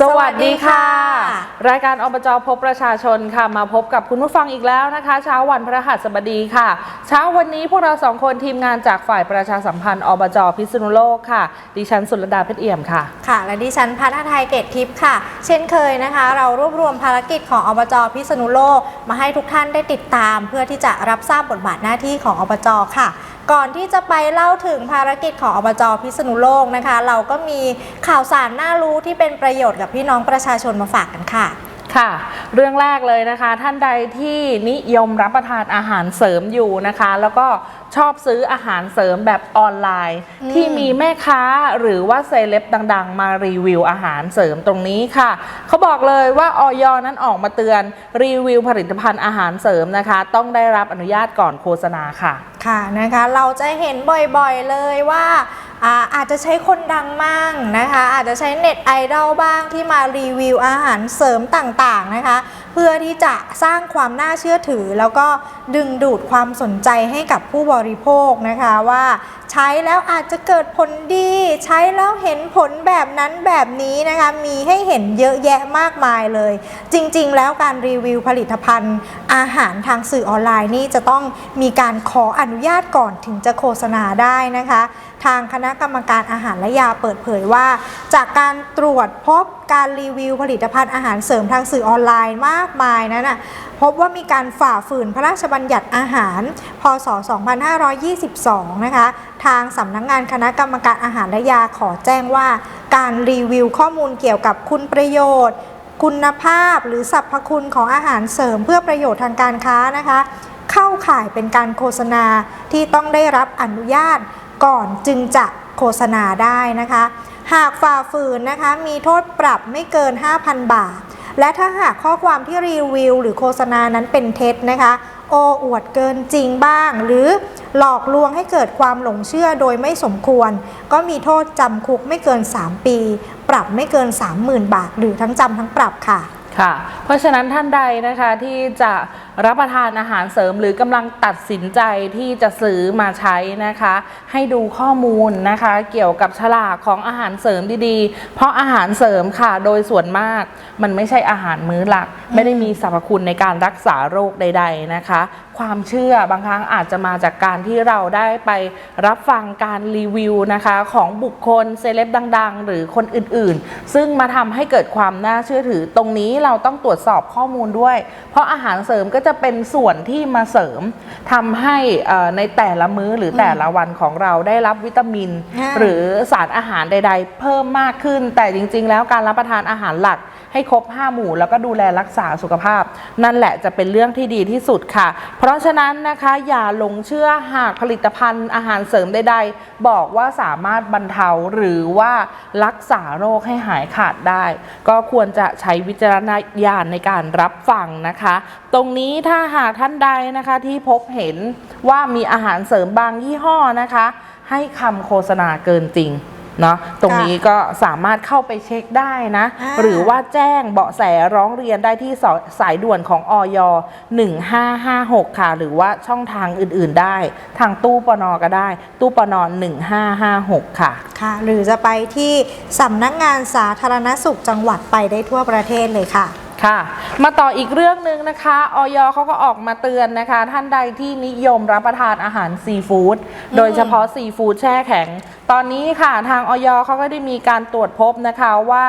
สวัสดีค่ะสวัสดีค่ะ รายการอบจพบประชาชนค่ะ มาพบกับคุณผู้ฟังอีกแล้วนะคะ เช้าวันพฤหัสบดีค่ะ เช้าวันนี้พวกเราสองคนทีมงานจากฝ่ายประชาสัมพันธ์อบจพิษณุโลกค่ะ ดิฉันสุรดาเพชรเอี่ยมค่ะ ค่ะ และดิฉันพัฒไทยเกตทิพย์ค่ะ เช่นเคยนะคะ เรารวบรวมภารกิจของอบจพิษณุโลก มาให้ทุกท่านได้ติดตาม เพื่อที่จะรับทราบบทบาทหน้าที่ของอบจค่ะ ก่อนที่จะไปเล่าถึงภารกิจของอบจพิษณุโลกนะคะ เราก็มีข่าวสารน่ารู้ที่เป็นประโยชน์กับพี่น้องประชาชนมาฝากกันค่ะ ค่ะ เรื่องแรกเลยนะคะ ท่านใดที่นิยมรับประทานอาหารเสริมอยู่นะคะ แล้วก็ชอบซื้ออาหารเสริมแบบออนไลน์อืมที่มีแม่ค้าหรือว่าเซเลบดัง ๆ มารีวิวอาหารเสริมตรงนี้ค่ะเขาบอกเลยว่าออยนั้นออกมาเตือนรีวิวผลิตภัณฑ์อาหารเสริมนะคะ ต้องได้รับอนุญาตก่อนโฆษณาค่ะ ค่ะนะคะ เราจะเห็นบ่อยๆเลยว่า อาจจะใช้คนดังมั่งนะคะ อาจจะใช้เน็ตไอดอลบ้างที่มารีวิวอาหารเสริมต่างๆนะคะ เพื่อที่จะสร้างความน่าเชื่อถือ แล้วก็ดึงดูดความสนใจให้กับผู้บริโภคนะคะว่า ช้แล้วอาจจะเกิดผลดี ใช้แล้วเห็นผลแบบนั้นแบบนี้นะคะมีให้เห็นเยอะแยะมากมายเลย จริงๆ แล้วการรีวิวผลิตภัณฑ์ อาหารทางสื่อออนไลน์นี่จะต้องมีการขออนุญาตก่อนถึงจะโฆษณาได้นะคะ ทางคณะกรรมการอาหารและยาเปิดเผยว่า จากการตรวจพบการรีวิวผลิตภัณฑ์อาหารเสริมทางสื่อออนไลน์มากมายนั้นนะพบว่ามีการฝ่าฝืนพระราชบัญญัติอาหาร พศ 2522 นะคะ ทางสำนักงงานคณะกรรมการอาหารและยาขอแจ้งว่า การรีวิวข้อมูลเกี่ยวกับคุณประโยชน์ คุณภาพหรือสรรพคุณของอาหารเสริมเพื่อประโยชน์ทางการค้านะคะ เข้าข่ายเป็นการโฆษณาที่ต้องได้รับอนุญาตก่อนจึงจะโฆษณาได้นะคะ หากฝ่าฝืนนะคะ มีโทษปรับไม่เกิน 5,000 บาท และถ้าหากข้อความที่รีวิว หรือโฆษณานั้นเป็นเท็จนะคะ โอ้อวดเกินจริงบ้าง หรือหลอกลวงให้เกิดความหลงเชื่อโดยไม่สมควร ก็มีโทษจำคุกไม่เกิน 3 ปี ปรับไม่เกิน 30,000 บาท หรือทั้งจำทั้งปรับค่ะ ค่ะ เพราะฉะนั้นท่านใดนะคะที่จะรับประทานอาหารเสริมหรือกำลังตัดสินใจที่จะซื้อมาใช้นะคะ ให้ดูข้อมูลนะคะเกี่ยวกับฉลากของอาหารเสริมดีๆ เพราะอาหารเสริมค่ะโดยส่วนมากมันไม่ใช่อาหารมื้อหลัก ไม่ได้มีสรรพคุณในการรักษาโรคใด ๆนะคะ ความเชื่อบางครั้งอาจจะมาจากการที่เราได้ไปรับฟังการรีวิวนะคะของบุคคลเซเลบดัง ๆ หรือคนอื่นๆ ซึ่งมาทำให้เกิดความน่าเชื่อถือ ตรงนี้เราต้องตรวจสอบข้อมูลด้วย เพราะอาหารเสริมก็จะเป็นส่วนที่มาเสริมทำให้เอ่อในแต่ละมื้อหรือแต่ละวันของเราได้รับวิตามินค่ะหรือสารอาหารใด ๆ เพิ่มมากขึ้น แต่จริง ๆ แล้วการรับประทานอาหารหลัก ให้ครบ 5 หมู่ แล้วก็ดูแลรักษาสุขภาพ นั่นแหละจะเป็นเรื่องที่ดีที่สุดค่ะ เพราะฉะนั้นนะคะอย่าหลงเชื่อหากผลิตภัณฑ์อาหารเสริมใดๆ บอกว่าสามารถบรรเทาหรือว่ารักษาโรคให้หายขาดได้ ก็ควรจะใช้วิจารณญาณในการรับฟังนะคะ ตรงนี้ถ้าหากท่านใดนะคะที่พบเห็นว่ามีอาหารเสริมบางยี่ห้อนะคะ ให้คำโฆษณาเกินจริง เนาะตรงนี้ก็สามารถเข้าไปเช็คได้นะอ่าหรือว่าแจ้งเบาะแสร้องเรียนได้ที่สายสายด่วนของออย1556 ค่ะ หรือว่าช่องทางอื่นๆได้ ทางตู้ปนก็ได้ ตู้ปน1556 ค่ะค่ะ หรือจะไปที่สำนักงานสาธารณสุขจังหวัดไปได้ทั่วประเทศเลยค่ะ ค่ะมาต่ออีกเรื่องหนึ่งนะคะออยเขาก็ออกมาเตือนนะคะ ท่านใดที่นิยมรับประทานอาหารซีฟู้ดโดยเฉพาะซีฟู้ดแช่แข็ง ตอนนี้ค่ะทางออยเขาก็ได้มีการตรวจพบนะคะว่า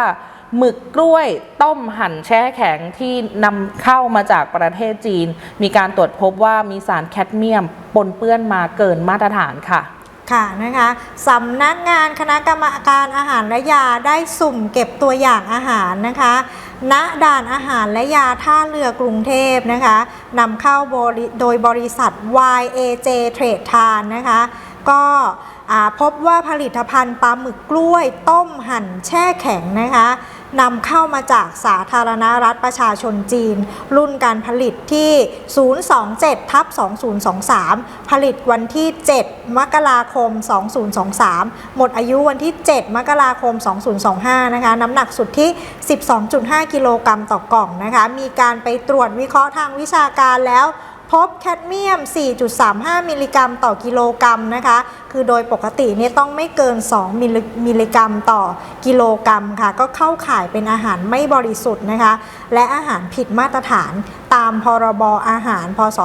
หมึกกล้วยต้มหั่นแช่แข็งที่นำเข้ามาจากประเทศจีน มีการตรวจพบว่ามีสารแคดเมียมปนเปื้อนมาเกินมาตรฐานค่ะค่ะนะคะสำนักงานคณะกรรมการอาหารและยาได้สุ่มเก็บตัวอย่างอาหารนะคะ ณด่านอาหารและยาท่าเรือกรุงเทพนะคะนำเข้าโดยบริษัท YAJ Trade ทานนะคะ ก็พบว่าผลิตภัณฑ์ปลาหมึกกล้วยต้มหั่นแช่แข็งนะคะ นำเข้ามาจากสาธารณรัฐประชาชนจีน รุ่นการผลิตที่ 027ทับ2023 ผลิตวันที่ 7 มกราคม 2023 หมดอายุวันที่ 7 มกราคม 2025 นะคะ น้ำหนักสุดที่ 12.5 กิโลกรัมต่อกล่องนะคะ มีการไปตรวจวิเคราะห์ทางวิชาการแล้ว พบแคดเมียม 4.35 มิลลิกรัมต่อกิโลกรัมนะคะ คือโดยปกติเนี่ยต้องไม่เกิน 2 มิลลิกรัมต่อกิโลกรัมค่ะ ก็เข้าข่ายเป็นอาหารไม่บริสุทธิ์นะคะ และอาหารผิดมาตรฐานตามพรบอาหาร พศ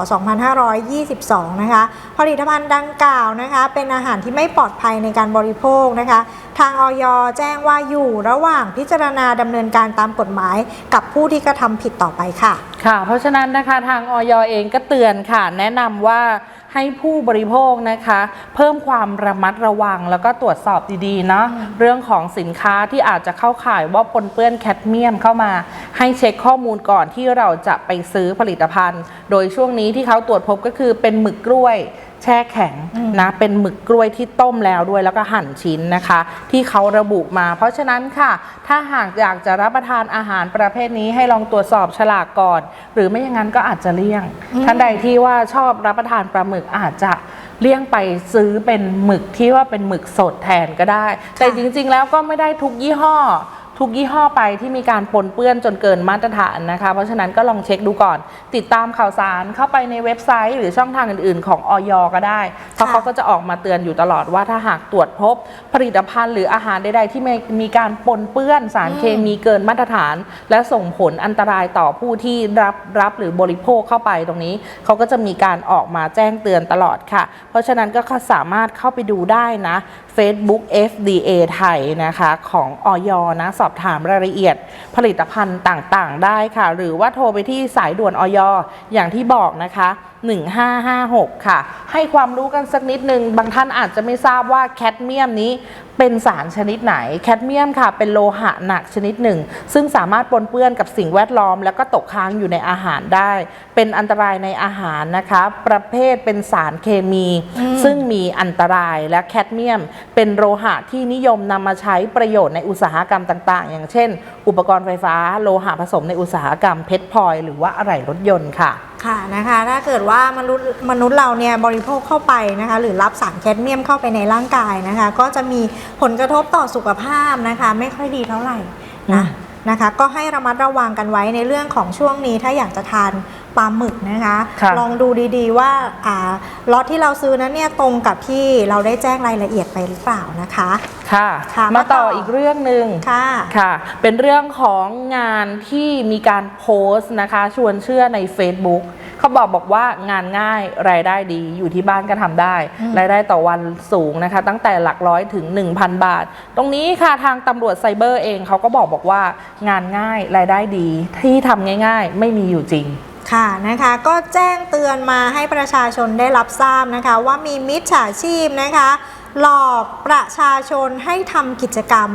2522 นะคะ ผลิตภัณฑ์ดังกล่าวนะคะ เป็นอาหารที่ไม่ปลอดภัยในการบริโภคนะคะ ทางออยแจ้งว่าอยู่ระหว่างพิจารณาดำเนินการตามกฎหมาย กับผู้ที่กระทำผิดต่อไปค่ะ ค่ะ เพราะฉะนั้นนะคะทางออยเองก็เตือนค่ะ แนะนำว่า ให้ผู้บริโภคนะคะ เพิ่มความระมัดระวังแล้วก็ตรวจสอบดีๆเนาะเรื่องของสินค้าที่อาจจะเข้าข่ายว่าปนเปื้อนแคดเมียมเข้ามา ให้เช็คข้อมูลก่อนที่เราจะไปซื้อผลิตภัณฑ์ โดยช่วงนี้ที่เขาตรวจพบก็คือเป็นหมึกกล้วยแช่แข็งนะเป็นหมึกกล้วยที่ต้มแล้วด้วยแล้วก็หั่นชิ้นนะคะ ที่เขาระบุมา เพราะฉะนั้นค่ะ ถ้าหากอยากจะรับประทานอาหารประเภทนี้ให้ลองตรวจสอบฉลากก่อน หรือไม่อย่างนั้นก็อาจจะเลี่ยง ท่านใดที่ว่าชอบรับประทานปลาหมึกอาจจะเลี่ยงไปซื้อเป็นหมึกที่ว่าเป็นหมึกสดแทนก็ได้ แต่จริงๆแล้วก็ไม่ได้ทุกยี่ห้อ ทุกยี่ห้อไปที่มีการปนเปื้อนจนเกินมาตรฐานนะคะ เพราะฉะนั้นก็ลองเช็คดูก่อน ติดตามข่าวสารเข้าไปในเว็บไซต์ หรือช่องทางอื่นๆ ของออยก็ได้ เพราะเขาก็จะออกมาเตือนอยู่ตลอดว่าถ้าหากตรวจพบ ผลิตภัณฑ์หรืออาหารใดๆที่มีการปนเปื้อนสารเคมีเกินมาตรฐาน และส่งผลอันตรายต่อผู้ที่รับรับหรือบริโภคเข้าไปตรงนี้ เขาก็จะมีการออกมาแจ้งเตือนตลอดค่ะ เพราะฉะนั้นก็สามารถเข้าไปดูได้นะ Facebook FDA ไทยนะคะของออยนะสอบถามรายละเอียดผลิตภัณฑ์ต่างๆ ได้ค่ะ หรือว่าโทรไปที่สายด่วนออยอย่างที่บอกนะคะ 1556 ค่ะ ให้ความรู้กันสักนิดนึง บางท่านอาจจะไม่ทราบว่าแคดเมียมนี้เป็นสารชนิดไหน แคดเมียมค่ะ เป็นโลหะหนักชนิดหนึ่ง ซึ่งสามารถปนเปื้อนกับสิ่งแวดล้อม แล้วก็ตกค้างอยู่ในอาหารได้ เป็นอันตรายในอาหารนะคะ ประเภทเป็นสารเคมี ซึ่งมีอันตรายและแคดเมียม เป็นโลหะที่นิยมนำมาใช้ประโยชน์ในอุตสาหกรรมต่าง ๆ อย่างเช่นอุปกรณ์ไฟฟ้าโลหะผสมในอุตสาหกรรมเพชรพลอยหรือว่าอะไหล่รถยนต์ค่ะค่ะนะคะถ้าเกิดว่ามนุษย์มนุษย์เราเนี่ยบริโภคเข้าไปนะคะหรือรับสารแคดเมียมเข้าไปในร่างกายนะคะ ก็จะมีผลกระทบต่อสุขภาพนะคะ ไม่ค่อยดีเท่าไหร่นะนะคะ ก็ให้ระมัดระวังกันไว้ในเรื่องของช่วงนี้ถ้าอยากจะทาน ปลาหมึกนะคะ ค่ะลองดูดีๆว่าอ่าล็อตที่เราซื้อนั้นเนี่ยตรงกับที่เราได้แจ้งรายละเอียดไปหรือเปล่านะคะ ค่ะ ค่ะมามาต่ต่อออี อีกเรื่องหนึ่ง ค่ะ ค่ะ เป็นเรื่องของงานที่มีการโพสต์นะคะ ชวนเชื่อใน Facebook เขาบอกบอกว่างานง่ายรายได้ดีอยู่ที่บ้านก็ทำได้ อืม รายได้ต่อวันสูงนะคะ ตั้งแต่หลักร้อยถึง 1,000 บาท ตรงนี้ค่ะทางตำรวจไซเบอร์เองเขาก็บอกบอกว่างานง่ายรายได้ดีที่ทำง่าย ๆ ไม่มีอยู่จริง ค่ะนะคะก็แจ้งเตือนมาให้ประชาชนได้รับทราบนะคะว่ามีมิจฉาชีพนะคะหลอกประชาชนให้ทำกิจกรรม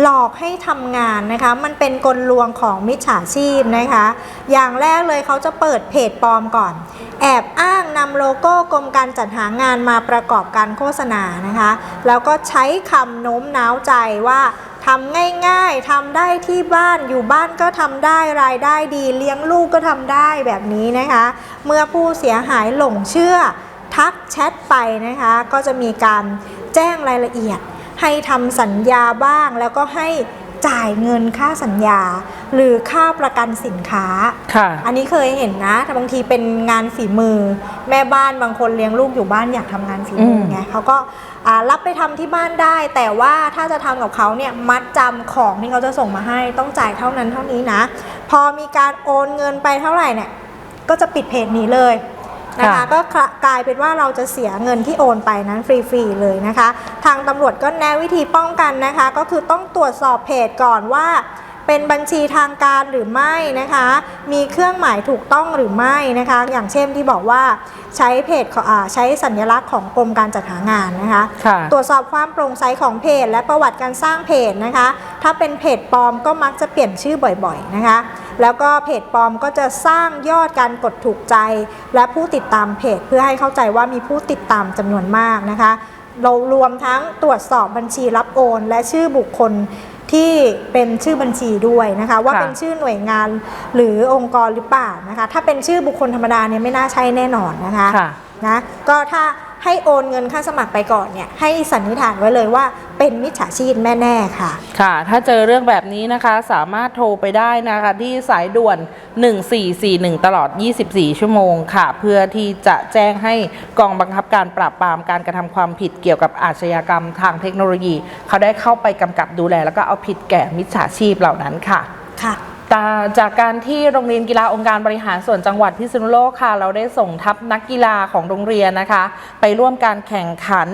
หลอกให้ทำงานนะคะ มันเป็นกลลวงของมิจฉาชีพนะคะ อย่างแรกเลยเขาจะเปิดเพจปลอมก่อน แอบอ้างนำโลโก้กรมการจัดหางานมาประกอบการโฆษณานะคะ แล้วก็ใช้คำโน้มน้าวใจว่า ทำง่ายๆทำได้ที่บ้านอยู่บ้านก็ทำได้รายได้ดี เลี้ยงลูกก็ทำได้แบบนี้นะคะ เมื่อผู้เสียหายหลงเชื่อ ทักแชทไปนะคะ ก็จะมีการแจ้งรายละเอียด ให้ทำสัญญาบ้างแล้วก็ให้ จ่ายเงินค่าสัญญา หรือค่าประกันสินค้า ค่ะ อันนี้เคยเห็นนะแต่บางทีเป็นงานฝีมือ แม่บ้านบางคนเลี้ยงลูกอยู่บ้านอยากทำงานฝีมือม ไงเขาก็อ่ารับไปทำที่บ้านได้ แต่ว่าถ้าจะทำกับเขาเนี่ยมัดจำของที่เขาจะส่งมาให้ต้องจ่ายเท่านั้นเท่านี้นะ พอมีการโอนเงินไปเท่าไหร่เนี่ยก็จะปิดเพจนี้เลย นะคะคะก็กลายเป็นว่าเราจะเสียเงินที่โอนไปนั้นฟรีๆเลยนะคะ ทางตำรวจก็แนะวิธีป้องกันนะคะ ก็คือต้องตรวจสอบเพจก่อนว่า เป็นบัญชีทางการหรือไม่นะคะ มีเครื่องหมายถูกต้องหรือไม่นะคะ อย่างเช่นที่บอกว่าใช้เพจของอ่าใช้สัญลักษณ์ของกรมการจัดหางานนะคะค่ะตรวจสอบความโปร่งใสของเพจ และประวัติการสร้างเพจนะคะ ถ้าเป็นเพจปลอมก็มักจะเปลี่ยนชื่อบ่อยๆนะคะ แล้วก็เพจปลอมก็จะสร้างยอดการกดถูกใจ และผู้ติดตามเพจ เพื่อให้เข้าใจว่ามีผู้ติดตามจำนวนมากนะคะ เรารวมทั้งตรวจสอบบัญชีรับโอน และชื่อบุคคล ที่เป็นชื่อบัญชีด้วยนะคะ ว่าค่ะเป็นชื่อหน่วยงานหรือองค์กรหรือเปล่านะคะ ถ้าเป็นชื่อบุคคลธรรมดาเนี่ยไม่น่าใช่แน่นอนนะคะค่ะ นะก็ถ้า ให้โอนเงินค่าสมัครไปก่อนเนี่ยให้สันนิษฐานไว้เลยว่าเป็นมิจฉาชีพแน่ๆค่ะ ค่ะ ถ้าเจอเรื่องแบบนี้นะคะสามารถโทรไปได้นะคะ ที่สายด่วน 1441 ตลอด 24 ชั่วโมงค่ะ เพื่อที่จะแจ้งให้กองบังคับการปราบปรามการกระทำความผิดเกี่ยวกับอาชญากรรมทางเทคโนโลยี เขาได้เข้าไปกำกับดูแล แล้วก็เอาผิดแก่มิจฉาชีพเหล่านั้นค่ะค่ะตา จากการที่โรงเรียนกีฬาองค์การบริหารส่วนจังหวัดพิษณุโลกค่ะ เราได้ส่งทัพนักกีฬาของโรงเรียนนะคะ ไปร่วมการแข่งขัน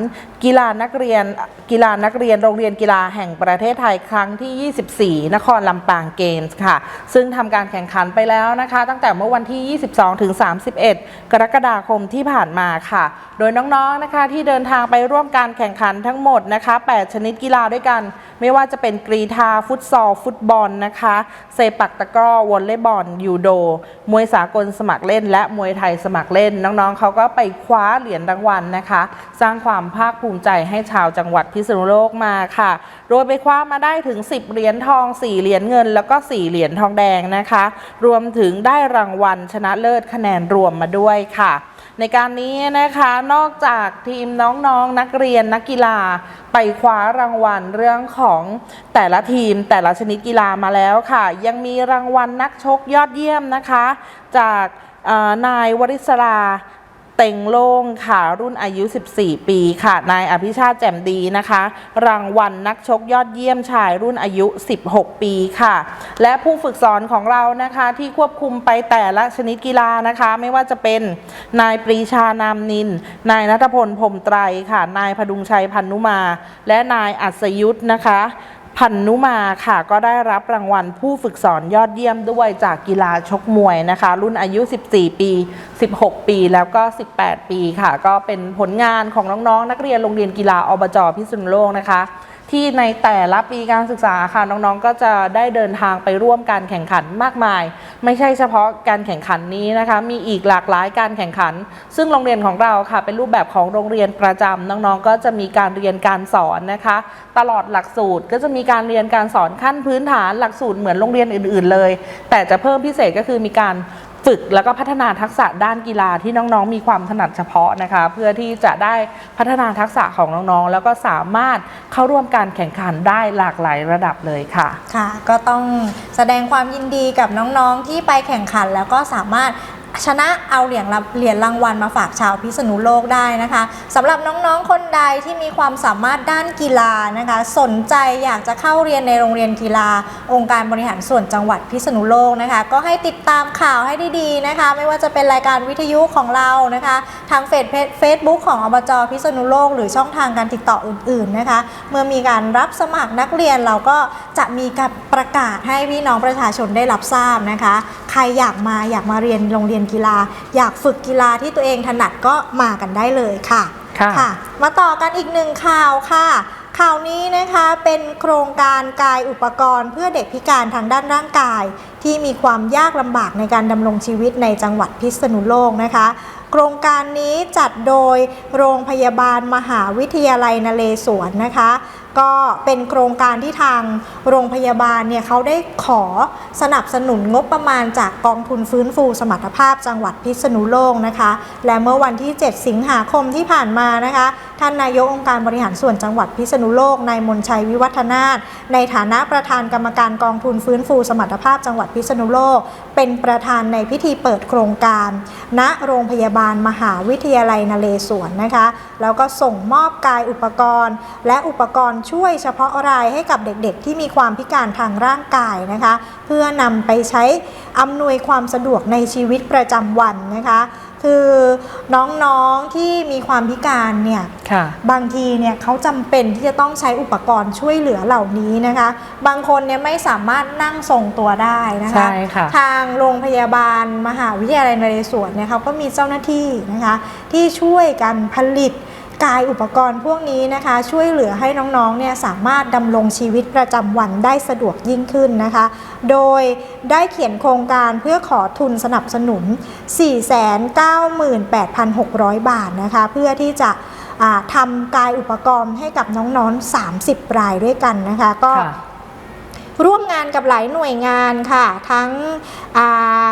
กีฬานักเรียนกีฬานักเรียนโรงเรียนกีฬาแห่งประเทศไทยครั้งที่ 24 นครลำปางเกมส์ค่ะ ซึ่งทำการแข่งขันไปแล้วนะคะ ตั้งแต่เมื่อวันที่ 22 ถึง 31 กรกฎาคมที่ผ่านมาค่ะ โดยน้องๆนะคะที่เดินทางไปร่วมการแข่งขันทั้งหมดนะคะ 8 ชนิดกีฬาด้วยกัน ไม่ว่าจะเป็นกรีธาฟุตซอลฟุตบอลนะคะเซปักตะกร้อวอลเลย์บอลยูโด มวยสากลสมัครเล่น และมวยไทยสมัครเล่น น้องๆเขาก็ไปคว้าเหรียญรางวัลนะคะ สร้างความภาคภูมิใจให้ชาวจังหวัดพิษณุโลกมาค่ะ โดยไปคว้ามาได้ถึง 10 เหรียญทอง 4 เหรียญเงิน แล้วก็ 4 เหรียญทองแดงนะคะ รวมถึงได้รางวัลชนะเลิศคะแนนรวมมาด้วยค่ะ ในการนี้นะคะนอกจากทีมน้องๆนนักเรียนนักกีฬาไปคว้ารางวัลเรื่องของแต่ละทีมแต่ละชนิดกีฬามาแล้วค่ะ ยังมีรางวัลนักชกยอดเยี่ยมนะคะ จากนายวริศรา เต็งโล่งค่ะรุ่นอายุ 14 ปีค่ะ นายอภิชาติแจ่มดีนะคะ รางวัลนักชกยอดเยี่ยมชายรุ่นอายุ 16 ปีค่ะ และผู้ฝึกสอนของเรานะคะที่ควบคุมไปแต่ละชนิดกีฬานะคะ ไม่ว่าจะเป็นนายปรีชานามนิน นายนัทพลพรมไตรค่ะ นายพดุงชัยพันนุมา และนายอัศยุทธนะคะ พันนุมาค่ะก็ได้รับรางวัลผู้ฝึกสอนยอดเยี่ยมด้วยจากกีฬาชกมวยนะคะ รุ่นอายุ 14 ปี 16 ปีแล้วก็ 18 ปีค่ะ ก็เป็นผลงานของน้องๆนักเรียนโรงเรียนกีฬาอบจพิษณุโลกนะคะ ที่ในแต่ละปีการศึกษาค่ะน้องๆ ก็จะได้เดินทางไปร่วมการแข่งขันมากมาย ไม่ใช่เฉพาะการแข่งขันนี้นะคะ มีอีกหลากหลายการแข่งขัน ซึ่งโรงเรียนของเราค่ะ เป็นรูปแบบของโรงเรียนประจำน้องๆ ก็จะมีการเรียนการสอนนะคะ ตลอดหลักสูตรก็จะมีการเรียนการสอนขั้นพื้นฐานหลักสูตรเหมือนโรงเรียนอื่น ๆ เลย แต่จะเพิ่มพิเศษก็คือมีการ ฝึกแล้วก็พัฒนาทักษะด้านกีฬาที่น้องๆ มีความถนัดเฉพาะนะคะ เพื่อที่จะได้พัฒนาทักษะของน้องๆ แล้วก็สามารถเข้าร่วมการแข่งขันได้หลากหลายระดับเลยค่ะค่ะ ก็ต้องแสดงความยินดีกับน้องๆที่ไปแข่งขัน แล้วก็สามารถ ชนะเอาเหรียญเหรียญรางวัลมาฝากชาวพิษณุโลกได้นะคะสำหรับน้องๆคนใดที่มีความสามารถด้านกีฬานะคะ สนใจอยากจะเข้าเรียนในโรงเรียนกีฬา องค์การบริหารส่วนจังหวัดพิษณุโลกนะคะ ก็ให้ติดตามข่าวให้ดีๆนะคะ ไม่ว่าจะเป็นรายการวิทยุของเรานะคะ ทางเฟซเฟซบุ๊กของอบจพิษณุโลก หรือช่องทางการติดต่ออื่น ๆนะคะ เมื่อมีการรับสมัครนักเรียนเราก็จะมีการประกาศให้พี่น้องประชาชนได้รับทราบนะคะ ใครอยากมาอยากมาเรียนโรงเรียนกีฬา อยากฝึกกีฬาที่ตัวเองถนัดก็มากันได้เลยค่ะค่ะมาต่อกันอีกหนึ่งข่าวค่ะข่าวนี้นะคะเป็นโครงการกายอุปกรณ์เพื่อเด็กพิการทางด้านร่างกาย ที่มีความยากลำบากในการดำรงชีวิตในจังหวัดพิษณุโลกนะคะโครงการนี้จัดโดยโรงพยาบาลมหาวิทยาลัยนเรศวรนะคะ ก็เป็นโครงการที่ทางโรงพยาบาลเนี่ยเขาได้ขอสนับสนุนงบประมาณจากกองทุนฟื้นฟูสมรรถภาพจังหวัดพิษณุโลกนะคะ และเมื่อวันที่ 7 สิงหาคมที่ผ่านมานะคะ ท่านนายกองค์การบริหารส่วนจังหวัดพิษณุโลกนายมนชัยวิวัฒนาถในฐานะประธานกรรมการกองทุนฟื้นฟูสมรรถภาพจังหวัดพิษณุโลก เป็นประธานในพิธีเปิดโครงการ ณโรงพยาบาลมหาวิทยาลัยนเรศวรนะคะ แล้วก็ส่งมอบกายอุปกรณ์ และอุปกรณ์ช่วยเฉพาะรายให้กับเด็กๆ ที่มีความพิการทางร่างกายนะคะ เพื่อนำไปใช้อำนวยความสะดวกในชีวิตประจำวันนะคะ คือน้องๆที่มีความพิการเนี่ยค่ะบางทีเนี่ยเขาจำเป็นที่จะต้องใช้อุปกรณ์ช่วยเหลือเหล่านี้นะคะ บางคนเนี่ยไม่สามารถนั่งทรงตัวได้นะคะใช่ค่ะทางโรงพยาบาลมหาวิทยาลัยนเรศวรเนี่ยเขาก็มีเจ้าหน้าที่นะคะที่ช่วยกันผลิต กายอุปกรณ์พวกนี้นะคะ ช่วยเหลือให้น้องๆเนี่ยสามารถดำรงชีวิตประจำวันได้สะดวกยิ่งขึ้นนะคะ โดยได้เขียนโครงการเพื่อขอทุนสนับสนุน 498,600 บาทนะคะ เพื่อที่จะอ่าทำกายอุปกรณ์ให้กับน้องๆ 30 รายด้วยกันนะคะก็ค่ะร่วมงานกับหลายหน่วยงานค่ะ ทั้งอ่าอ่า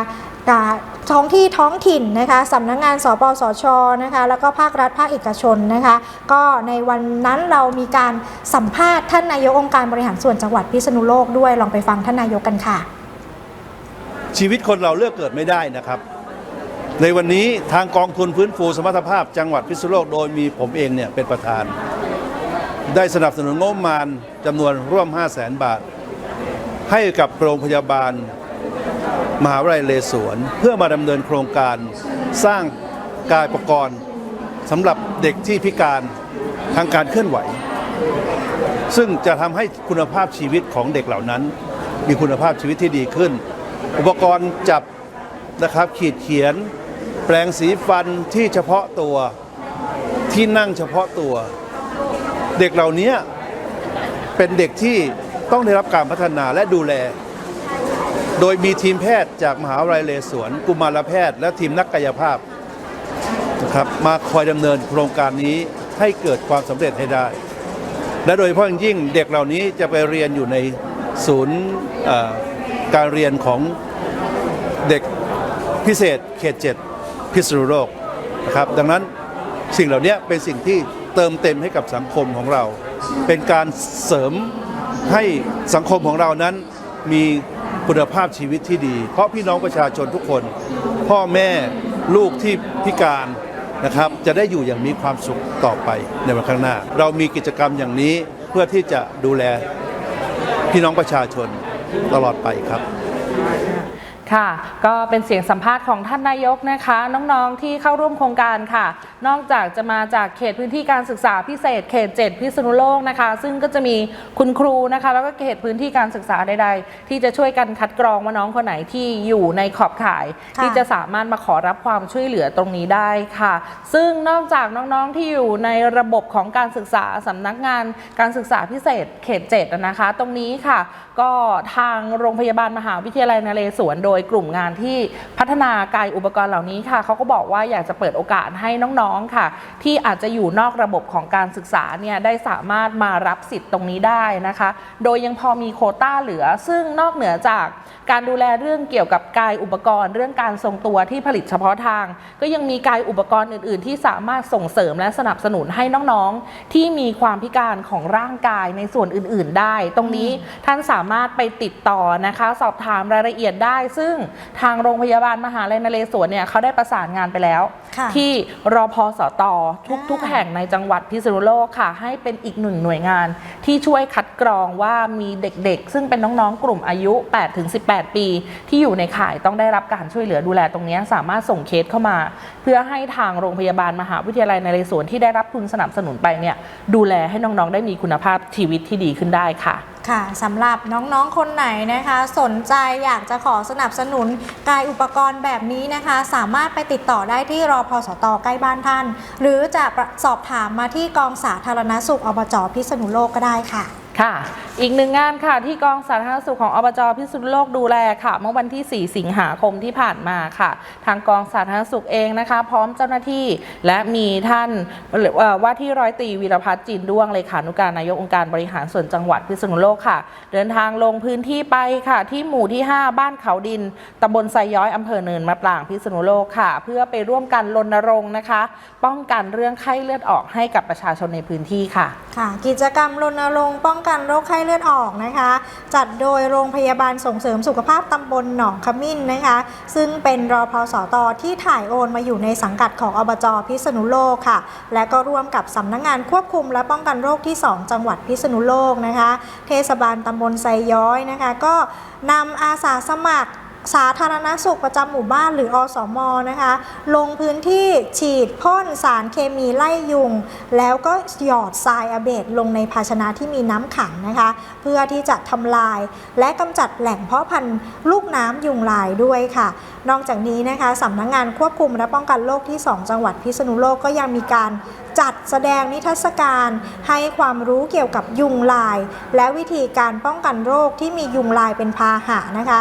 ท้องที่ท้องถิ่นนะคะสำนักงงานสปสชนะคะแล้วก็ภาครัฐภาคเอกชนนะคะก็ในวันนั้นเรามีการสัมภาษณ์ท่านนายกองค์การบริหารส่วนจังหวัดพิษณุโลกด้วยลองไปฟังท่านนายกกันค่ะ ชีวิตคนเราเลือกเกิดไม่ได้นะครับ ในวันนี้ทางกองทุนฟื้นฟูสมรรถภาพจังหวัดพิษณุโลกโดยมีผมเองเนี่ยเป็นประธาน ได้สนับสนุนงบประมาณจำนวนร่วม 5 0 0แสนบาท ให้กับโรงพยาบาล มหาวิทยาลัยเลสวนเพื่อมาดำเนินโครงการสร้างกายประกรณ์สำหรับเด็กที่พิการทางการเคลื่อนไหว ซึ่งจะทำให้คุณภาพชีวิตของเด็กเหล่านั้น มีคุณภาพชีวิตที่ดีขึ้น อุปกรณ์จับนะครับขีดเขียน แปลงสีฟันที่เฉพาะตัวที่นั่งเฉพาะตัว เด็กเหล่านี้เป็นเด็กที่ต้องได้รับการพัฒนาและดูแล โดยมีทีมแพทย์จากมหาวิทยาลัยเลสวนกุมารแพทย์ และทีมนักกายภาพนะครับมาคอยดำเนินโครงการนี้ให้เกิดความสำเร็จให้ได้ และโดยเฉพาะอย่างยิ่งเด็กเหล่านี้จะไปเรียนอยู่ในศูนย์การเรียนของเด็กพิเศษเขตเจ็ดพิษณุโลกนะครับดังนั้นสิ่งเหล่านี้เป็นสิ่งที่เติมเต็มให้กับสังคมของเรา เป็นการเสริมให้สังคมของเรานั้นมี คุณภาพชีวิตที่ดี เพราะพี่น้องประชาชนทุกคน พ่อแม่ลูกที่พิการนะครับ จะได้อยู่อย่างมีความสุขต่อไปในวันข้างหน้า เรามีกิจกรรมอย่างนี้เพื่อที่จะดูแลพี่น้องประชาชนตลอดไปครับ ค่ะ ก็เป็นเสียงสัมภาษณ์ของท่านนายกนะคะ น้องๆที่เข้าร่วมโครงการค่ะ นอกจากจะมาจากเขตพื้นที่การศึกษาพิเศษ เขต 7 พิษณุโลกนะคะ ซึ่งก็จะมีคุณครูนะคะ แล้วก็เขตพื้นที่การศึกษาใด ๆ ที่จะช่วยกันคัดกรองว่าน้องคนไหนที่อยู่ในขอบข่าย ค่ะ ที่จะสามารถมาขอรับความช่วยเหลือตรงนี้ได้ค่ะ ซึ่งนอกจากน้องๆที่อยู่ในระบบของการศึกษาสำนักงานการศึกษาพิเศษ เขต7อะนะคะ ตรงนี้ค่ะ ก็ทางโรงพยาบาลมหาวิทยาลัยนเรศวรโดยกลุ่มงานที่พัฒนากายอุปกรณ์เหล่านี้ค่ะเขาก็บอกว่าอยากจะเปิดโอกาสให้น้องๆค่ะ ที่อาจจะอยู่นอกระบบของการศึกษาเนี่ยได้สามารถมารับสิทธิ์ตรงนี้ได้นะคะ โดยยังพอมีโคต้าเหลือ ซึ่งนอกเหนือจากการดูแลเรื่องเกี่ยวกับกายอุปกรณ์ เรื่องการทรงตัวที่ผลิตเฉพาะทาง ก็ยังมีกายอุปกรณ์อื่น ๆ ที่สามารถส่งเสริมและสนับสนุนให้น้องๆ ที่มีความพิการของร่างกายในส่วนอื่น ๆ ได้ ตรงนี้ท่านสามารถไปติดต่อนะคะ สอบถามรายละเอียดได้ ซึ่งทางโรงพยาบาลมหาลัยนเรศวรเนี่ยเขาได้ประสานงานไปแล้ว ค่ะที่รอพสตทุกๆอ่า แห่งในจังหวัดพิษณุโลกค่ะ ให้เป็นอีกหนึ่งหน่วยงาน ที่ช่วยคัดกรองว่ามีเด็กๆ ซึ่งเป็นน้องๆ กลุ่มอายุ 8-18 ปี ที่อยู่ในข่ายต้องได้รับการช่วยเหลือดูแลตรงนี้สามารถส่งเคสเข้ามา เพื่อให้ทางโรงพยาบาลมหาวิทยาลัยนเรศวรที่ได้รับทุนสนับสนุนไปเนี่ยดูแลให้น้องๆ ได้มีคุณภาพชีวิตที่ดีขึ้นได้ค่ะ ค่ะสำหรับน้องๆ คนไหนนะคะ สนใจอยากจะขอสนับสนุนกายอุปกรณ์แบบนี้นะคะ สามารถไปติดต่อได้ที่รอพสตใกล้บ้านท่าน หรือจะสอบถามมาที่กองสาธารณสุขอบจพิษณุโลกก็ได้ค่ะ ค่ะ อีกหนึ่งงานค่ะที่กองสาธารณสุขของอบจพิษณุโลกดูแลค่ะ เมื่อวันที่ 4 สิงหาคมที่ผ่านมาค่ะ ทางกองสาธารณสุขเองนะคะ พร้อมเจ้าหน้าที่และมีท่านว่าที่ร้อยตรีวีรพัฒน์จีนด้วงเลขานุการนายกองค์การบริหารส่วนจังหวัดพิษณุโลกค่ะ เดินทางลงพื้นที่ไปค่ะ ที่หมู่ที่ 5 บ้านเขาดินตำบลไซย้อยอำเภอเนินมะปรางพิษณุโลกค่ะ เพื่อไปร่วมกันรณรงค์นะคะ ป้องกันเรื่องไข้เลือดออกให้กับประชาชนในพื้นที่ค่ะค่ะ กิจกรรมรณรงค์ป้องกันโรคไข้เลือดออกนะคะ จัดโดยโรงพยาบาลส่งเสริมสุขภาพตำบลหนองขมิ้นนะคะ ซึ่งเป็นรอพสตอที่ถ่ายโอนมาอยู่ในสังกัดของอบจพิษณุโลกค่ะ และก็ร่วมกับสำนักงงานควบคุมและป้องกันโรคที่ 2 จังหวัดพิษณุโลกนะคะ เทศบาลตำบลไซย้อยนะคะ ก็นำอาสาสมัคร สาธารณสุขประจำหมู่บ้านหรืออสมนะคะ ลงพื้นที่ฉีดพ่นสารเคมีไล่ยุง แล้วก็หยอดทรายอเบดลงในภาชนะที่มีน้ำขังนะคะ เพื่อที่จะทำลาย และกำจัดแหล่งเพาะพันธุ์ลูกน้ำยุงลายด้วยค่ะ นอกจากนี้นะคะสำนักงงานควบคุมและป้องกันโรคที่ 2 จังหวัดพิษณุโลกก็ยังมีการจัดแสดงนิทรรศการให้ความรู้เกี่ยวกับยุงลาย และวิธีการป้องกันโรคที่มียุงลายเป็นพาหะนะคะ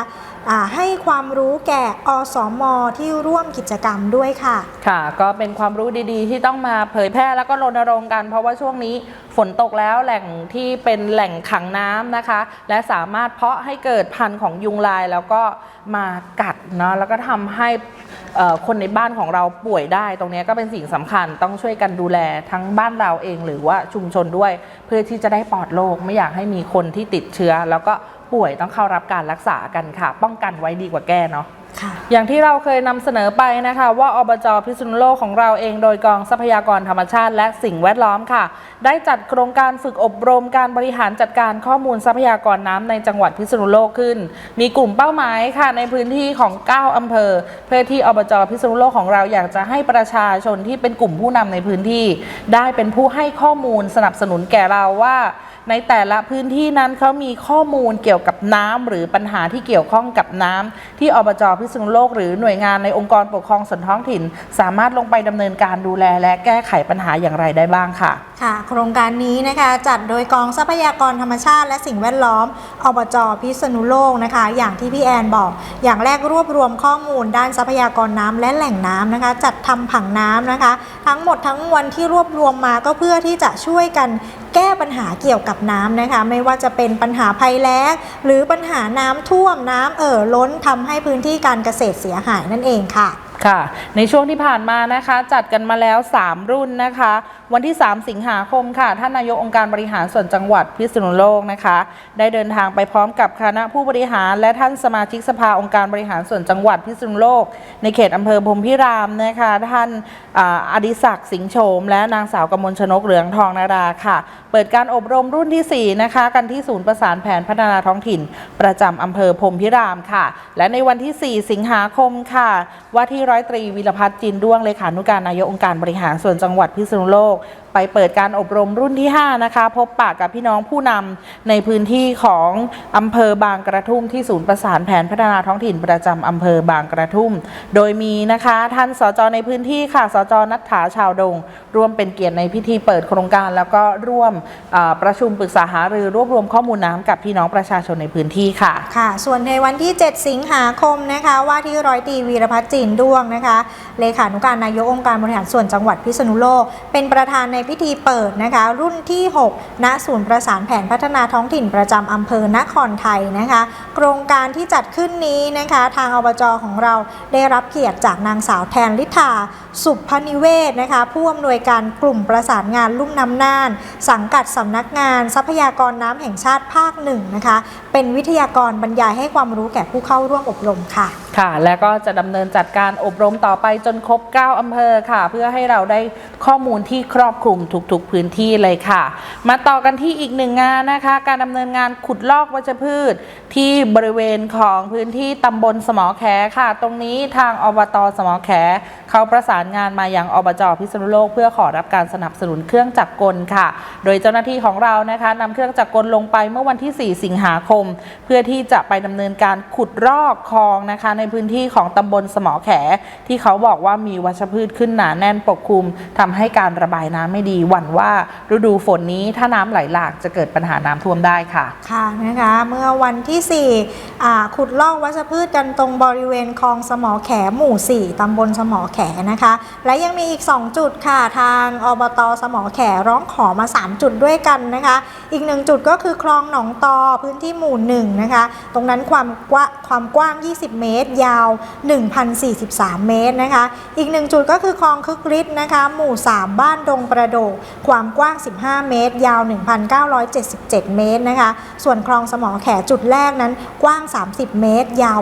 ให้ความรู้แก่อสมที่ร่วมกิจกรรมด้วยค่ะ ค่ะ ก็เป็นความรู้ดีๆ ที่ต้องมาเผยแพร่แล้วก็รณรงค์กัน เพราะว่าช่วงนี้ฝนตกแล้วแหล่งที่เป็นแหล่งขังน้ำนะคะ และสามารถเพาะให้เกิดพันธุ์ของยุงลายแล้วก็มากัดเนาะแล้วก็ทำให้คนในบ้านของเราป่วยได้ ตรงนี้ก็เป็นสิ่งสำคัญต้องช่วยกันดูแลทั้งบ้านเราเองหรือว่าชุมชนด้วย เพื่อที่จะได้ปลอดโรคไม่อยากให้มีคนที่ติดเชื้อแล้วก็ ป่วยต้องเข้ารับการรักษากันค่ะ ป้องกันไว้ดีกว่าแก้เนาะค่ะอย่างที่เราเคยนำเสนอไปนะคะ ว่าอบจพิษณุโลกของเราเองโดยกองทรัพยากรธรรมชาติ และสิ่งแวดล้อมค่ะ ได้จัดโครงการฝึกอบรมการบริหารจัดการข้อมูลทรัพยากรน้ำในจังหวัดพิษณุโลกขึ้น มีกลุ่มเป้าหมายค่ะในพื้นที่ของ 9อำเภอ เพื่อที่อบจพิษณุโลกของเราอยากจะให้ประชาชนที่เป็นกลุ่มผู้นำในพื้นที่ ได้เป็นผู้ให้ข้อมูลสนับสนุนแก่เราว่า ในแต่ละพื้นที่นั้นเขามีข้อมูลเกี่ยวกับน้ำหรือปัญหาที่เกี่ยวข้องกับน้ำที่อบจพิษณุโลก หรือหน่วยงานในองค์กรปกครองส่วนท้องถิ่น สามารถลงไปดำเนินการดูแล และแก้ไขปัญหาอย่างไรได้บ้างค่ะ ค่ะ โครงการนี้นะคะจัดโดยกองทรัพยากรธรรมชาติ และสิ่งแวดล้อมอบจพิษณุโลกนะคะ อย่างที่พี่แอนบอก อย่างแรกรวบรวมข้อมูลด้านทรัพยากรน้ำและแหล่งน้ำนะคะ จัดทำผังน้ำนะคะ ทั้งหมดทั้งมวลที่รวบรวมมาก็เพื่อที่จะช่วยกัน แก้ปัญหาเกี่ยวกับน้ำนะคะ ไม่ว่าจะเป็นปัญหาภัยแล้ง หรือปัญหาน้ำท่วมน้ำเอ่อล้นทำให้พื้นที่การเกษตรเสียหายนั่นเองค่ะ ค่ะ ในช่วงที่ผ่านมานะคะ จัดกันมาแล้ว 3 รุ่นนะคะ วันที่ 3 สิงหาคมค่ะ ท่านนายกองค์การบริหารส่วนจังหวัดพิษณุโลกนะคะ ได้เดินทางไปพร้อมกับคณะผู้บริหาร และท่านสมาชิกสภาองค์การบริหารส่วนจังหวัดพิษณุโลก ในเขตอำเภอพรมพิรามนะคะ ท่านออดิศักดิ์สิงห์โฉมและนางสาวกมลชนกเหลืองทองนาราค่ะ เปิดการอบรมรุ่นทีสี่ 4 นะคะ กันที่ศูนย์ประสานแผนพัฒนาท้องถิ่น ประจำอำเภอพรมพิรามค่ะ และในวันที่ 4 สิงหาคมค่ะว่าที่ร้อยตรีวิรพัฒน์จินด้วงเลขานุการนายกองค์การบริหารส่วนจังหวัดพิษณุโลก ไปเปิดการอบรมรุ่นที่ 5 นะคะ พบปะกับพี่น้องผู้นำในพื้นที่ของอำเภอบางกระทุ่มที่ศูนย์ประสานแผนพัฒนาท้องถิ่นประจำอำเภอบางกระทุ่ม โดยมีนะคะท่านสจในพื้นที่ค่ะสจนัทธาชาวดง ร่วมเป็นเกียรติในพิธีเปิดโครงการ แล้วก็ร่วมประชุมปรึกษาหารือรวบรวมข้อมูลน้ำกับพี่น้องประชาชนในพื้นที่ค่ะค่ะ ส่วนในวันที่ 7 สิงหาคมนะคะว่าที่ร้อยตรีวีรพัฒน์จีนด้วงนะคะเลขานุการนายกองค์การบริหารส่วนจังหวัดพิษณุโลก เป็นประธานในพิธีเปิดนะคะ รุ่นที่ 6 ณ ศูนย์ประสานแผนพัฒนาท้องถิ่นประจำอำเภอนครไทยนะคะ โครงการที่จัดขึ้นนี้นะคะ ทางอบจของเราได้รับเกียรติจากนางสาวแทนลิธา สุพนิเวศนะคะผู้อำนวยการกลุ่มประสานงานลุ่มน้ำน่าน สังกัดสำนักงาน ทรัพยากรน้ำแห่งชาติภาคหนึ่งนะคะเป็นวิทยากรบรรยายให้ความรู้แก่ผู้เข้าร่วมอบรมค่ะ ค่ะ และก็จะดำเนินจัดการอบรมต่อไปจนครบ 9อำเภอค่ะ เพื่อให้เราได้ข้อมูลที่ครอบคลุมทุกๆพื้นที่เลยค่ะ มาต่อกันที่อีกหนึ่งงานนะคะ การดำเนินงานขุดลอกวัชพืช ที่บริเวณของพื้นที่ตำบลสมอแขค่ะ ตรงนี้ทางอบตสมอแขเขาประสานงานมายังอบจพิษณุโลก เพื่อขอรับการสนับสนุนเครื่องจักรกลค่ะ โดยเจ้าหน้าที่ของเรานะคะนำเครื่องจักรกลลงไปเมื่อวันที่ 4 สิงหาคม เพื่อที่จะไปดำเนินการขุดรอกคลองนะคะในพื้นที่ของตำบลสมอแข ที่เขาบอกว่ามีวัชพืชขึ้นหนาแน่นปกคลุมทำให้การระบายน้ำไม่ดีหวั่นว่าฤดูฝนนี้ถ้าน้ำไหลหลากจะเกิดปัญหาน้ำท่วมได้ค่ะค่ะนะคะเมื่อวันที่ 4 ขุดลอกวัชพืชกันตรงบริเวณคลองสมอแขหมู่ 4ตำบลสมอแขนะคะและยังมีอีก 2 จุดค่ะ ทางอบตสมอแขร้องขอมา 3 จุดด้วยกันนะคะ อีกหนึ่งจุดก็คือคลองหนองตอพื้นที่หมู่1นะคะ ตรงนั้นความกว้างความกว้าง 20 เมตร ยาว 1,043 เมตรนะคะ อีกหนึ่งจุดก็คือคลองคึกฤทธิ์นะคะ หมู่ 3 บ้านดงประโดกความกว้าง 15 เมตร ยาว 1,977 เมตรนะคะ ส่วนคลองสมอแขจุดแรกนั้นกว้าง 30 เมตร ยาว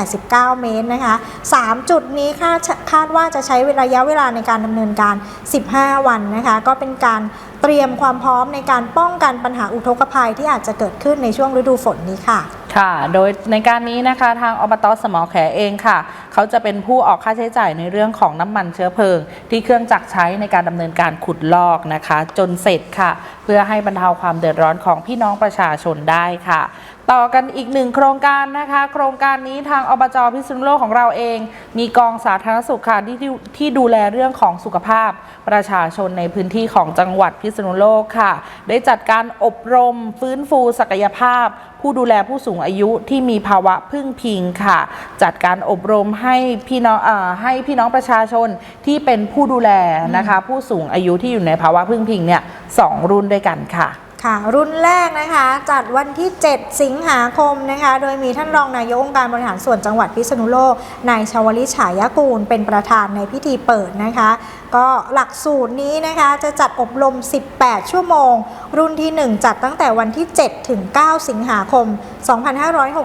889 เมตรนะคะ 3 จุดนี้คาดคาดว่าจะใช้ระยะเวลาในการดำเนินการ 15 วันนะคะก็เป็นการเตรียมความพร้อมในการป้องกันปัญหาอุทกภัยที่อาจจะเกิดขึ้นในช่วงฤดูฝนนี้ค่ะค่ะ โดยในการนี้นะคะทางอบตสมอแขเองค่ะ เขาจะเป็นผู้ออกค่าใช้จ่ายในเรื่องของน้ำมันเชื้อเพลิง ที่เครื่องจักรใช้ในการดำเนินการขุดลอกนะคะ จนเสร็จค่ะ เพื่อให้บรรเทาความเดือดร้อนของพี่น้องประชาชนได้ค่ะ ต่อกันอีกหนึ่งโครงการนะคะ โครงการนี้ทางอบจพิษณุโลกของเราเอง มีกองสาธารณสุขค่ะที่ที่ที่ดูแลเรื่องของสุขภาพประชาชนในพื้นที่ของจังหวัดพิษณุโลกค่ะ ได้จัดการอบรมฟื้นฟูศักยภาพ ผู้ดูแลผู้สูงอายุที่มีภาวะพึ่งพิงค่ะ จัดการอบรมให้พี่น้องเอ่อให้พี่น้องประชาชนที่เป็นผู้ดูแลนะคะ ผู้สูงอายุที่อยู่ในภาวะพึ่งพิงเนี่ยสองรุ่นด้วยกันค่ะ ค่ะรุ่นแรกนะคะจัดวันที่ 7 สิงหาคมนะคะ โดยมีท่านรองนายกองค์การบริหารส่วนจังหวัดพิษณุโลกนายชาวลิฉายกูลเป็นประธานในพิธีเปิดนะคะ ก็หลักสูตรนี้นะคะจะจัดอบรม 18 ชั่วโมง รุ่นที่ 1 จัดตั้งแต่วันที่ 7 ถึง 9 สิงหาคม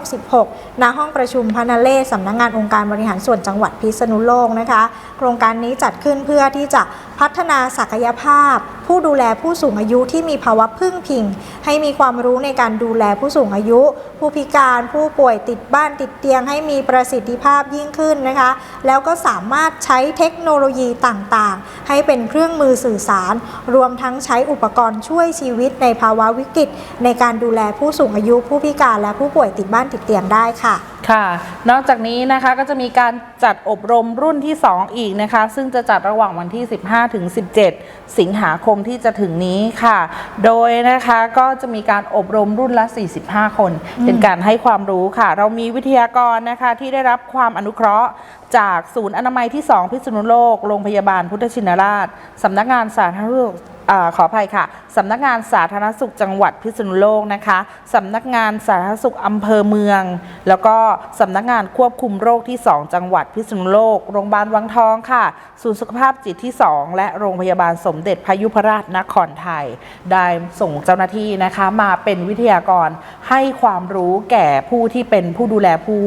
2566 ณ ห้องประชุมพระนเรศสำนักงานองค์การบริหารส่วนจังหวัดพิษณุโลกนะคะ โครงการนี้จัดขึ้นเพื่อที่จะพัฒนาศักยภาพ ผู้ดูแลผู้สูงอายุที่มีภาวะพึ่งพิง ให้มีความรู้ในการดูแลผู้สูงอายุ ผู้พิการผู้ป่วยติดบ้านติดเตียงให้มีประสิทธิภาพยิ่งขึ้นนะคะ แล้วก็สามารถใช้เทคโนโลยีต่างๆ ให้เป็นเครื่องมือสื่อสาร รวมทั้งใช้อุปกรณ์ช่วยชีวิตในภาวะวิกฤต ในการดูแลผู้สูงอายุผู้พิการและผู้ป่วยติดบ้านติดเตียงได้ค่ะ ค่ะ นอกจากนี้นะคะก็จะมีการจัดอบรมรุ่นที่ 2 อีกนะคะ ซึ่งจะจัดระหว่างวันที่ 15 ถึง 17 สิงหาคมที่จะถึงนี้ค่ะ โดยนะคะก็จะมีการอบรมรุ่นละ 45 คน เป็นการให้ความรู้ค่ะ เรามีวิทยากรนะคะที่ได้รับความอนุเคราะห์จากศูนย์อนามัยที่ 2 พิษณุโลก โรงพยาบาลพุทธชินราช สำนักงานสาธารณสุขอาขออภัยค่ะสำนักงานสาธารณสุขจังหวัดพิษณุโลกนะคะสำนักงานสาธารณสุขอำเภอเมือง แล้วก็สำนักงานควบคุมโรคที่ 2 จังหวัดพิษณุโลก โรงพยาบาลวังทองค่ะ ศูนย์สุขภาพจิตที่ 2 และโรงพยาบาลสมเด็จพยุพราชนครไทย ได้ส่งเจ้าหน้าที่นะคะมาเป็นวิทยากรให้ความรู้แก่ผู้ที่เป็นผู้ดูแลผู้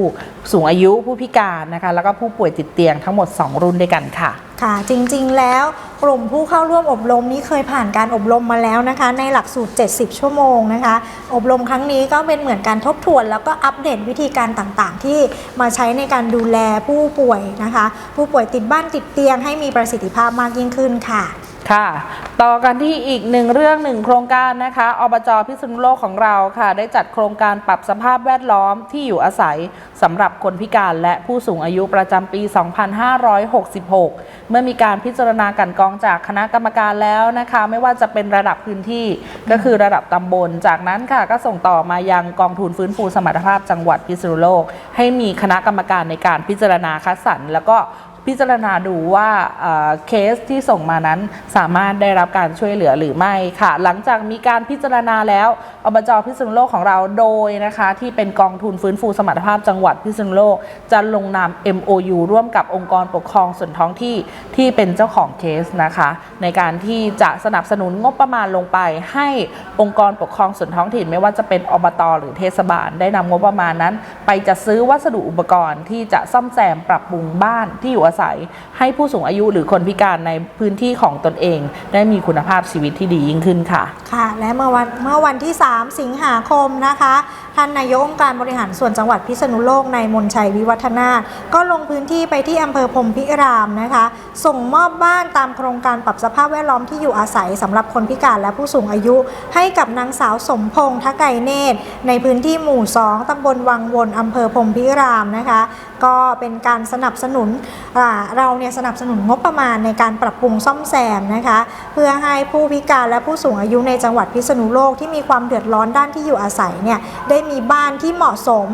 สูงอายุผู้พิการนะคะแล้วก็ผู้ป่วยติดเตียงทั้งหมด 2 รุ่นด้วยกันค่ะ ค่ะ จริงๆแล้วกลุ่มผู้เข้าร่วมอบรมนี้เคยผ่านการอบรมมาแล้วนะคะในหลักสูตร 70 ชั่วโมงนะคะ อบรมครั้งนี้ก็เป็นเหมือนการทบทวน แล้วก็อัปเดตวิธีการต่างๆ ที่มาใช้ในการดูแลผู้ป่วยนะคะ ผู้ป่วยติดบ้านติดเตียงให้มีประสิทธิภาพมากยิ่งขึ้นค่ะ ค่ะ ต่อกันที่อีกหนึ่งเรื่องหนึ่งโครงการนะคะอบจพิษณุโลกของเราค่ะ ได้จัดโครงการปรับสภาพแวดล้อมที่อยู่อาศัยสำหรับคนพิการและผู้สูงอายุประจำปี 2566 เมื่อมีการพิจารณากันกองจากคณะกรรมการแล้วนะคะ ไม่ว่าจะเป็นระดับพื้นที่ก็คือระดับตำบล จากนั้นค่ะก็ส่งต่อมายังกองทุนฟื้นฟูสมรรถภาพจังหวัดพิษณุโลก ให้มีคณะกรรมการในการพิจารณาคัดสรรแล้วก็ พิจารณาดูว่าเคสที่ส่งมานั้นสามารถได้รับการช่วยเหลือหรือไม่ค่ะ หลังจากมีการพิจารณาแล้วอบจพิษณุโลกของเราโดยนะคะที่เป็นกองทุนฟื้นฟูสมรรถภาพจังหวัดพิษณุโลก จะลงนาม MOU ร่วมกับองค์กรปกครองส่วนท้องที่ที่เป็นเจ้าของเคสนะคะ ในการที่จะสนับสนุนงบประมาณลงไป ให้องค์กรปกครองส่วนท้องถิ่น ไม่ว่าจะเป็นอบตหรือเทศบาล ได้นำงบประมาณนั้น ไปจะซื้อวัสดุอุปกรณ์ที่จะซ่อมแซมปรับปรุงบ้านที่อยู่อาศัย ให้ผู้สูงอายุหรือคนพิการในพื้นที่ของตนเอง ได้มีคุณภาพชีวิตที่ดียิ่งขึ้นค่ะ ค่ะ และเมื่อวันเมื่อวันที่ 3 สิงหาคมนะคะ ท่านนายกองค์การบริหารส่วนจังหวัดพิษณุโลกในมนชัยวิวัฒนาก็ลงพื้นที่ไปที่อำเภอพรมพิรามนะคะ ส่งมอบบ้านตามโครงการปรับสภาพแวดล้อมที่อยู่อาศัยสำหรับคนพิการและผู้สูงอายุ ให้กับนางสาวสมพงษ์ทะไกเนตรในพื้นที่หมู่ 2ตำบลวังวนอำเภอพรมพิรามนะคะ ก็เป็นการสนับสนุนเราเนี่ยสนับสนุนงบประมาณในการปรับปรุงซ่อมแซมนะคะเพื่อให้ผู้พิการและผู้สูงอายุในจังหวัดพิษณุโลกที่มีความเดือดร้อนด้านที่อยู่อาศัยเนี่ยได้มีบ้านที่เหมาะสม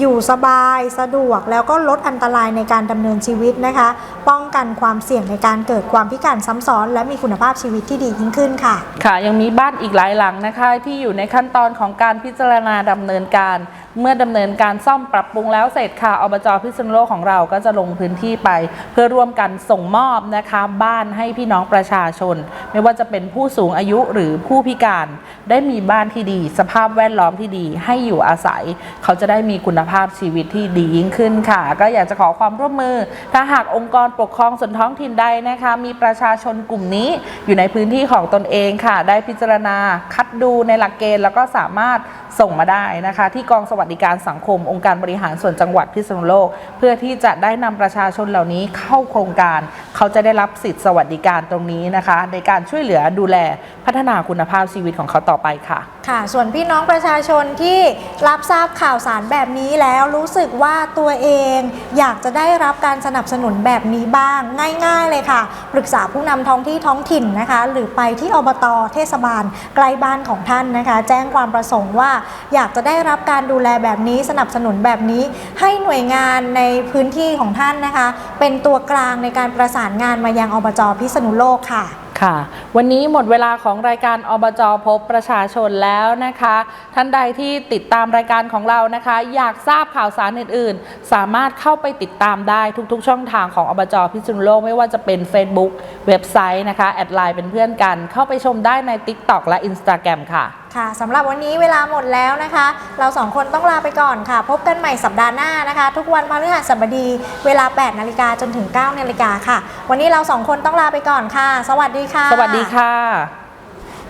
อยู่สบายสะดวก แล้วก็ลดอันตรายในการดำเนินชีวิตนะคะ ป้องกันความเสี่ยงในการเกิดความพิการซ้ำซ้อน และมีคุณภาพชีวิตที่ดียิ่งขึ้นค่ะ ค่ะ ยังมีบ้านอีกหลายหลังนะคะที่อยู่ในขั้นตอนของการพิจารณาดำเนินการ เมื่อดำเนินการซ่อมปรับปรุงแล้วเสร็จค่ะอบจพิษณุโลกของเราก็จะลงพื้นที่ไป เพื่อร่วมกันส่งมอบนะคะบ้านให้พี่น้องประชาชน ไม่ว่าจะเป็นผู้สูงอายุหรือผู้พิการ ได้มีบ้านที่ดี สภาพแวดล้อมที่ดี ให้อยู่อาศัย เขาจะได้มีคุณภาพชีวิตที่ดียิ่งขึ้นค่ะ ก็อยากจะขอความร่วมมือ ถ้าหากองค์กรปกครองส่วนท้องถิ่นใดนะคะ มีประชาชนกลุ่มนี้อยู่ในพื้นที่ของตนเองค่ะ ได้พิจารณาคัดดูในหลักเกณฑ์แล้วก็สามารถ ส่งมาได้นะคะ ที่กองสวัสดิการสังคมองค์การบริหารส่วนจังหวัดพิษณุโลก เพื่อที่จะได้นำประชาชนเหล่านี้เข้าโครงการ เขาจะได้รับสิทธิสวัสดิการตรงนี้นะคะ ในการช่วยเหลือดูแลพัฒนาคุณภาพชีวิตของเขาต่อไปค่ะ ค่ะ ส่วนพี่น้องประชาชนที่รับทราบข่าวสารแบบนี้แล้วรู้สึกว่าตัวเองอยากจะได้รับการสนับสนุนแบบนี้บ้าง ง่าย ๆ เลยค่ะ ปรึกษาผู้นำท้องที่ท้องถิ่นนะคะ หรือไปที่อบตเทศบาลใกล้บ้านของท่านนะคะ แจ้งความประสงค์ว่าอยากจะได้รับการดูแลแบบนี้สนับสนุนแบบนี้ ให้หน่วยงานในพื้นที่ของท่านนะคะ เป็นตัวกลางในการประสานงานมายังอบจพิษณุโลกค่ะค่ะ วันนี้หมดเวลาของรายการอบจพบประชาชนแล้วนะคะ ท่านใดที่ติดตามรายการของเรานะคะ อยากทราบข่าวสารอื่นๆ สามารถเข้าไปติดตามได้ทุกๆ ช่องทางของอบจพิษณุโลกไม่ว่าจะเป็น Facebook เว็บไซต์นะคะ แอดไลน์เป็นเพื่อนกัน เข้าไปชมได้ใน TikTok และ Instagram ค่ะ ค่ะสำหรับวันนี้เวลาหมดแล้วนะคะ เราสองคนต้องลาไปก่อนค่ะ พบกันใหม่สัปดาห์หน้านะคะ ทุกวันพฤหัสบดีเวลา 8 นาฬิกาจนถึง 9 นาฬิกาค่ะ วันนี้เราสองคนต้องลาไปก่อนค่ะ สวัสดีค่ะ สวัสดีค่ะ